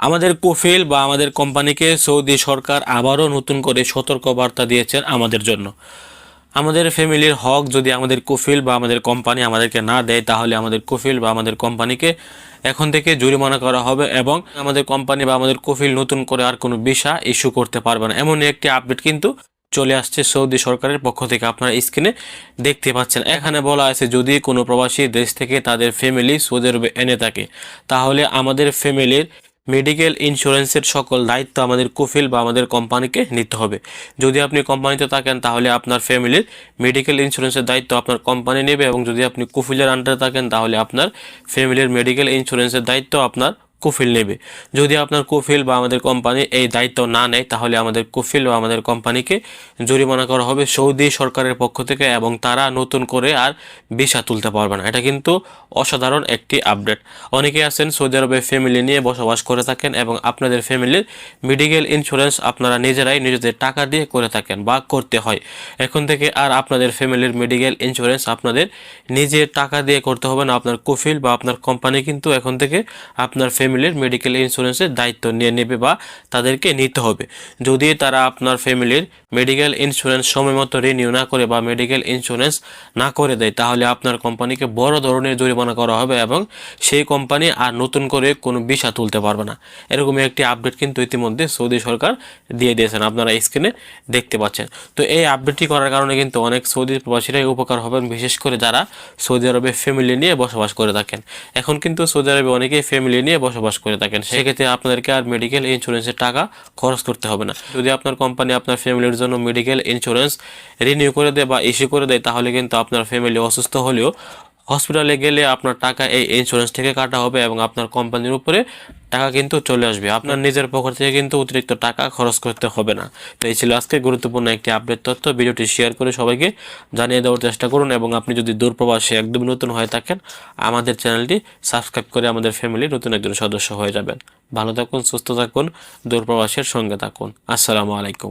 আমাদের কোফিল বা আমাদের কোম্পানিকে সৌদি সরকার আবারও নতুন করে সতর্ক বার্তা দিয়েছেন আমাদের জন্য। আমাদের ফ্যামিলির হক যদি আমাদের কোফিল বা আমাদের কোম্পানি আমাদেরকে না দেয়, তাহলে আমাদের কোফিল বা আমাদের কোম্পানিকে এখন থেকে জরিমানা করা হবে এবং আমাদের কোম্পানি বা আমাদের কোফিল নতুন করে আর কোনো ভিসা ইস্যু করতে পারবে না। এমনই একটি আপডেট কিন্তু চলে আসছে সৌদি সরকারের পক্ষ থেকে। আপনারা স্ক্রিনে দেখতে পাচ্ছেন। এখানে বলা আছে, যদি কোনো প্রবাসী দেশ থেকে তাদের ফ্যামিলি সৌদি আরবে এনে থাকে, তাহলে আমাদের ফ্যামিলির মেডিকেল ইন্স্যুরেন্সের সকল দায়িত্ব আমাদের কুফিল বা আমাদের কোম্পানিকে নিতে হবে। যদি আপনি কোম্পানিতে থাকেন, তাহলে আপনার ফ্যামিলির মেডিকেল ইন্স্যুরেন্সের দায়িত্ব আপনার কোম্পানি নেবে এবং যদি আপনি কুফিলের আন্ডারে থাকেন, তাহলে আপনার ফ্যামিলির মেডিকেল ইন্স্যুরেন্সের দায়িত্ব আপনার কুফিল নেবে। যদি আপনার কোফিল বা আমাদের কোম্পানি এই দায়িত্ব না নেয়, তাহলে আমাদের কোফিল বা আমাদের কোম্পানিকে জরিমানা করা হবে সৌদি সরকারের পক্ষ থেকে এবং তারা নতুন করে আর ভিসা তুলতে পারবে না। এটা কিন্তু অসাধারণ একটি আপডেট। অনেকে আছেন সৌদি আরবে ফ্যামিলি নিয়ে বসবাস করে থাকেন এবং আপনাদের ফ্যামিলির মেডিকেল ইন্স্যুরেন্স আপনারা নিজেরাই নিজেদের টাকা দিয়ে করে থাকেন বা করতে হয়। এখন থেকে আর আপনাদের ফ্যামিলির মেডিকেল ইন্স্যুরেন্স আপনাদের নিজের টাকা দিয়ে করতে হবে না। আপনার কোফিল বা আপনার কোম্পানি কিন্তু এখন থেকে আপনার ফ্যামিলির মেডিকেল ইন্স্যুরেন্সের দায়িত্ব নিয়ে নেবে বা তাদেরকে নিতে হবে। যদি তারা আপনার ফ্যামিলির মেডিকেল ইন্স্যুরেন্স সময় মতো রিনিউ না করে বা মেডিকেল ইন্স্যুরেন্স না করে দেয়, তাহলে আপনার কোম্পানিকে বড় ধরনের জরিমানা করা হবে এবং সেই কোম্পানি আর নতুন করে কোনো ভিসা তুলতে পারবে না। এরকমই একটি আপডেট কিন্তু ইতিমধ্যে সৌদি সরকার দিয়ে দিয়েছেন, আপনারা স্ক্রিনে দেখতে পাচ্ছেন। তো এই আপডেটটি করার কারণে কিন্তু অনেক সৌদি প্রবাসীরাই উপকার হবেন, বিশেষ করে যারা সৌদি আরবে ফ্যামিলি নিয়ে বসবাস করে থাকেন। এখন কিন্তু সৌদি আরবে অনেকেই ফ্যামিলি নিয়ে বসবাস করে থাকেন, সেক্ষেত্রে আপনাদেরকে আর মেডিকেল ইন্স্যুরেন্সের টাকা খরচ করতে হবে না। যদি আপনার কোম্পানি আপনার ফ্যামিলির জন্য মেডিকেল ইন্স্যুরেন্স রিনিউ করে দেয় বা ইস্যু করে দেয়, তাহলে কিন্তু আপনার ফ্যামিলি অসুস্থ হলেও হসপিটালে গেলে আপনার টাকা এই ইন্স্যুরেন্স থেকে কাটা হবে এবং আপনার কোম্পানির উপরে টাকা কিন্তু চলে আসবে। আপনার নিজের পকেট থেকে কিন্তু অতিরিক্ত টাকা খরচ করতে হবে না। তো এই ছিল আজকে গুরুত্বপূর্ণ একটি আপডেট তথ্য। ভিডিওটি শেয়ার করে সবাইকে জানিয়ে দেওয়ার চেষ্টা করুন এবং আপনি যদি দূরপ্রবাসে একদম নতুন হয়ে থাকেন, আমাদের চ্যানেলটি সাবস্ক্রাইব করে আমাদের ফ্যামিলি নতুন একজন সদস্য হয়ে যাবেন। ভালো থাকুন, সুস্থ থাকুন, দূরপ্রবাসের সঙ্গে থাকুন। আসসালামু আলাইকুম।